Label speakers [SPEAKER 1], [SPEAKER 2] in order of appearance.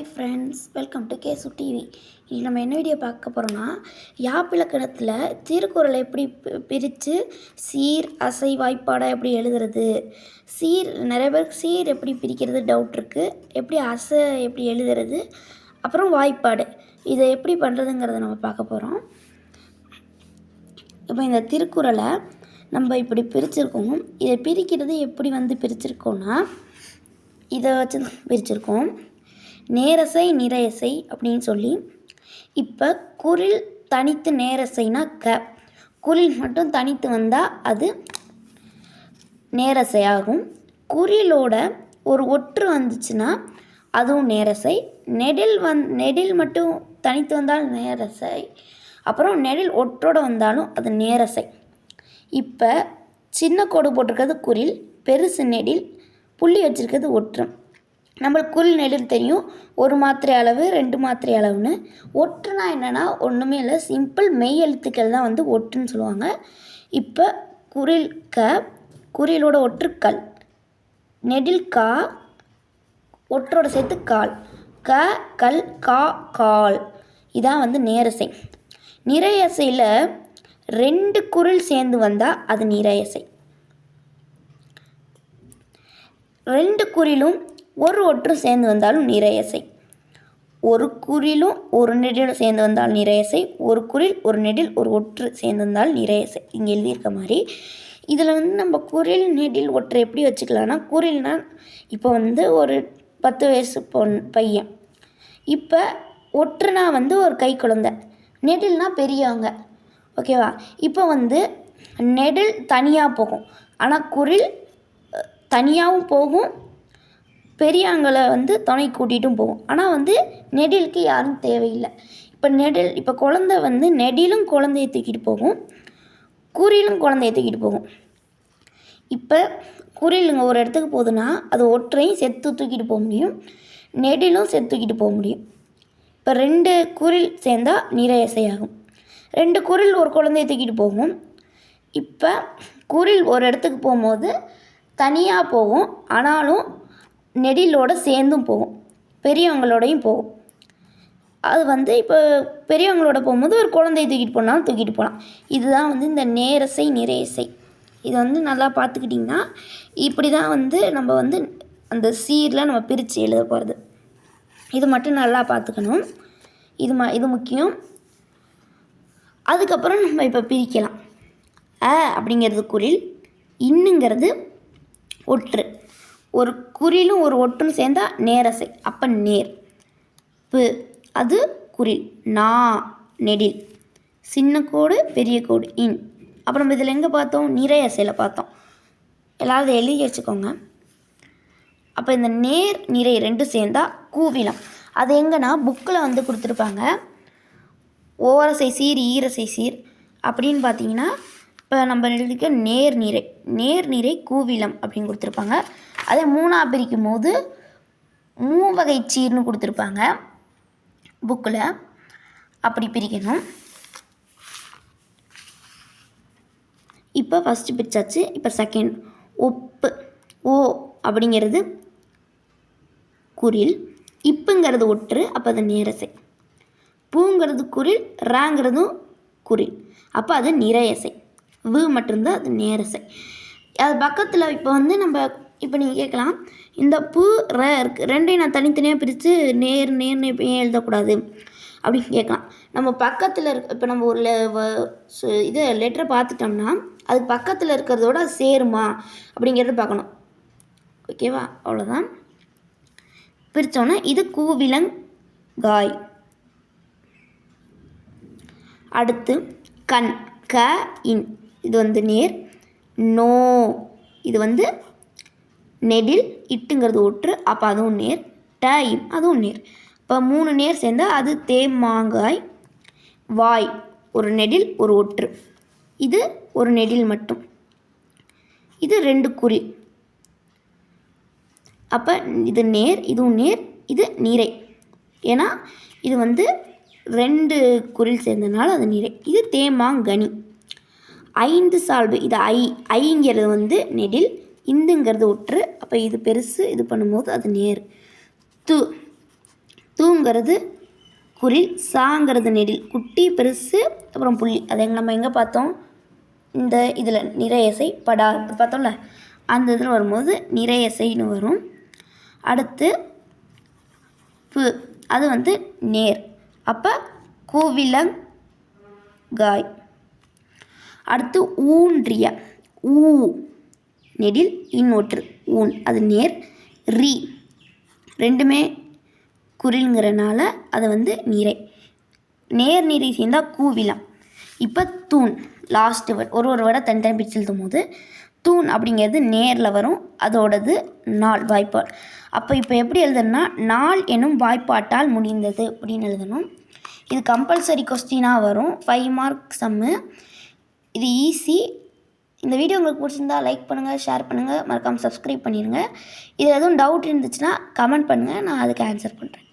[SPEAKER 1] Hi friends welcome to Kesu TV இன்றைக்கி நம்ம என்ன வீடியோ பார்க்க போகிறோம்னா யாப்பிலக்கணத்தில் திருக்குறளை எப்படி பி- பிரித்து சீர் அசை வாய்ப்பாடாக எப்படி எழுதுறது? சீர் நிறைய பேருக்கு சீர் எப்படி பிரிக்கிறது டவுட் இருக்குது எப்படி அசை எப்படி எழுதுறது? அப்புறம் வாய்ப்பாடு. இதை எப்படி பண்ணுறதுங்கிறத நம்ம பார்க்க போகிறோம் இப்போ இந்த திருக்குறளை நம்ம இப்படி பிரிச்சிருக்கோம். இதை பிரிக்கிறது எப்படி வந்து பிரிச்சிருக்கோம்னா இதை வச்சு பிரிச்சிருக்கோம். நேரசை நிறையசை அப்படின்னு சொல்லி இப்போ குரில் தனித்து நேரசைனா க. குரில் மட்டும் தனித்து வந்தால் அது நேரசை ஆகும் குறிலோட ஒரு ஒற்று வந்துச்சுன்னா அதுவும் நேரசை. நெடில் வந் நெடில் மட்டும் தனித்து வந்தால் நேரசை. அப்புறம் நெடில் ஒற்றோட வந்தாலும் அது நேரசை. இப்போ சின்ன கோடு போட்டிருக்கிறது குரில் பெருசு நெடில் புள்ளி வச்சிருக்கிறது ஒற்று. நம்மளுக்கு குரில் தெரியும். ஒரு மாத்திரை அளவு ரெண்டு மாத்திரை அளவுன்னு. ஒட்டுனா என்னென்னா ஒன்றுமே இல்லை. சிம்பிள் மெய் எழுத்துக்கள் தான் வந்து ஒற்றுன்னு சொல்லுவாங்க. இப்போ குரில் க குரிலோட ஒற்று கல் நெடில் கா ஒற்றோட சேர்த்து கால். க கல் கா கால். இதான் வந்து நேரசை. நிறையசையில் ரெண்டு குரில் சேர்ந்து வந்தால் அது நிறையசை. ரெண்டு குறிலும் ஒரு ஒற்று சேர்ந்து வந்தாலும் நிறையசை ஒரு குறிலும் ஒரு நெடிலும் சேர்ந்து வந்தால் நிறையசை ஒரு குறில் ஒரு நெடில் ஒரு ஒற்று சேர்ந்து வந்தால் நிறையசை இங்கே எழுதியிருக்க மாதிரி. இதில் வந்து நம்ம குறில் நெடில் ஒற்றை எப்படி வச்சுக்கலாம்னா குறில்னா இப்போ வந்து ஒரு பத்து வயசு பொன் பையன். இப்போ ஒற்றுனா வந்து ஒரு கை குழந்தை. நெடில்னா பெரியவங்க. ஓகேவா? இப்போ வந்து நெடில் தனியாக போகும். ஆனால் குரில் தனியாகவும் போகும் பெரியவங்களை வந்து துணை கூட்டிகிட்டும் போகும். ஆனால் வந்து நெடிலுக்கு யாரும் தேவையில்லை. இப்போ நெடில் இப்போ குழந்தை வந்து நெடிலும் குழந்தைய தூக்கிட்டு போகும். குறிலும் குழந்தைய தூக்கிட்டு போகும். இப்போ குறிலுங்க ஒரு இடத்துக்கு போகுதுன்னா அது ஒற்றையும் செத்து தூக்கிட்டு போக முடியும். நெடிலும் செத்து தூக்கிட்டு போக முடியும். இப்போ ரெண்டு குரில் சேர்ந்தால் நிறையசையாகும் ரெண்டு குரில் ஒரு குழந்தைய தூக்கிட்டு போகும். இப்போ குரில் ஒரு இடத்துக்கு போகும்போது தனியாக போகும். ஆனாலும் நெடிலோட சேர்ந்தும் போகும். பெரியவங்களோடையும் போகும். அது வந்து இப்போ பெரியவங்களோட போகும்போது ஒரு குழந்தைய தூக்கிட்டு போனாலும் தூக்கிட்டு போகலாம். இதுதான் வந்து இந்த நேரசை நிறையசை. இதை வந்து நல்லா பார்த்துக்கிட்டிங்கன்னா இப்படி தான் வந்து நம்ம வந்து அந்த சீரில் நம்ம பிரித்து எழுத போகிறது இது மட்டும் நல்லா பார்த்துக்கணும். இது ம இது முக்கியம். அதுக்கப்புறம் நம்ம இப்போ பிரிக்கலாம். அ அப்படிங்கிறது குரில் இன்னுங்கிறது ஒற்று. ஒரு குறிலும் ஒரு ஒற்றும் சேர்ந்தால் நேரசை அப்போ நேர். பு அது குறில் நா நெடில். சின்ன கோடு பெரிய கோடு இன். அப்புறம் இதில் எங்கே பார்த்தோம்? நிறையசையில் பார்த்தோம். எல்லாரும் எழுதி வச்சுக்கோங்க. அப்போ இந்த நேர் நிறை ரெண்டும் சேர்ந்தால் கூவிலம். அது எங்கன்னா புக்கில் வந்து கொடுத்துருப்பாங்க. ஓரசை சீர் ஈரசை சீர். அப்படின்னு பார்த்தீங்கன்னா இப்போ நம்ம எழுதிக்க நேர் நிறை. நேர் நிறை கூவிலம் அப்படின்னு கொடுத்துருப்பாங்க. அதே மூணாக பிரிக்கும் போது மூவகை சீர்னு கொடுத்துருப்பாங்க. புக்கில் அப்படி பிரிக்கணும். இப்போ ஃபஸ்ட்டு பிரித்தாச்சு இப்போ செகண்ட் ஒப்பு ஓ அப்படிங்கிறது குரில். இப்புங்கிறது ஒற்று அப்போ அது நேரசை. பூங்கிறது குரில் ராங்கிறதும் குரில். அப்போ அது நிறையசை. வு மட்டும்தான் அது நேரசை. அது பக்கத்தில் இப்போ வந்து நம்ம இப்போ நீங்கள் கேட்கலாம். இந்த பூ ர இருக்கு ரெண்டையும் நான் தனித்தனியாக பிரித்து நேர் நேர்னு இப்போ ஏன் எழுதக்கூடாது? அப்படின்னு கேட்கலாம். நம்ம பக்கத்தில் இருக்க இப்போ நம்ம ஒரு வ- சு- இது லெட்டரை பார்த்துட்டோம்னா அதுக்கு பக்கத்தில் இருக்கிறதோட சேருமா? அப்படிங்கிறத பார்க்கணும். ஓகேவா அவ்வளோதான் பிரித்தோன்னே இது கூவிலங் காய் அடுத்து கண் க இன். இது வந்து நேர் நோ. இது வந்து நெடில் இட்டுங்கிறது ஒற்று அப்போ அதுவும் நேர் ட அதுவும் நேர். இப்போ மூணு நேர் சேர்ந்தால் அது தேமாங்காய் வாய் ஒரு நெடில் ஒரு ஒற்று. இது ஒரு நெடில் மட்டும். இது ரெண்டு குறி. அப்போ இது நேர் இதுவும் நேர் இது நீரை. ஏன்னா இது வந்து ரெண்டு குரில் சேர்ந்தனால அது நீரை. இது தேமாங்கனி ஐந்து சால்பு இது ஐ ஐங்கிறது வந்து நெடில் இந்துங்கிறது ஒற்று அப்போ இது பெருசு இது பண்ணும்போது அது நேர். து. தூங்கிறது குரில் சாங்கிறது நெடில். குட்டி பெருசு அப்புறம் புள்ளி. அதை நம்ம எங்கே பார்த்தோம்? இந்த இதில் நிறையசை படா பார்த்தோம்ல? அந்த இதில் வரும்போது நிறையசைன்னு வரும். அடுத்து பு. அது வந்து நேர். அப்போ கோவிலங் காய் அடுத்து ஊன்றிய ஊ. நெடில் இன்னொற்று ஊன். அது நேர் ரீ. ரெண்டுமே குரில்ங்கிறனால அது வந்து நிறை நேர் நிறை சேர்ந்தால் கூவிலாம். இப்போ தூண் லாஸ்ட்டு வேர்ட் ஒரு ஒரு வேர்டை தனித்தனி பிரித்து எழுதும் போது தூண் அப்படிங்கிறது நேரில் வரும் அதோடது நாள் வாய்ப்பாடு. அப்போ இப்போ எப்படி எழுதணும்னா நாள் எனும் வாய்ப்பாட்டால் முடிந்தது அப்படின்னு எழுதணும். இது கம்பல்சரி கொஸ்டினாக வரும். ஃபைவ் மார்க் சம்மு இது ஈஸி இந்த வீடியோ உங்களுக்கு பிடிச்சிருந்தா லைக் பண்ணுங்கள் ஷேர் பண்ணுங்கள் மறக்காமல் சப்ஸ்கிரைப் பண்ணிடுங்க. இது எதுவும் டவுட் இருந்துச்சுன்னா கமெண்ட் பண்ணுங்கள் நான் அதுக்கு ஆன்சர் பண்ணுறேன்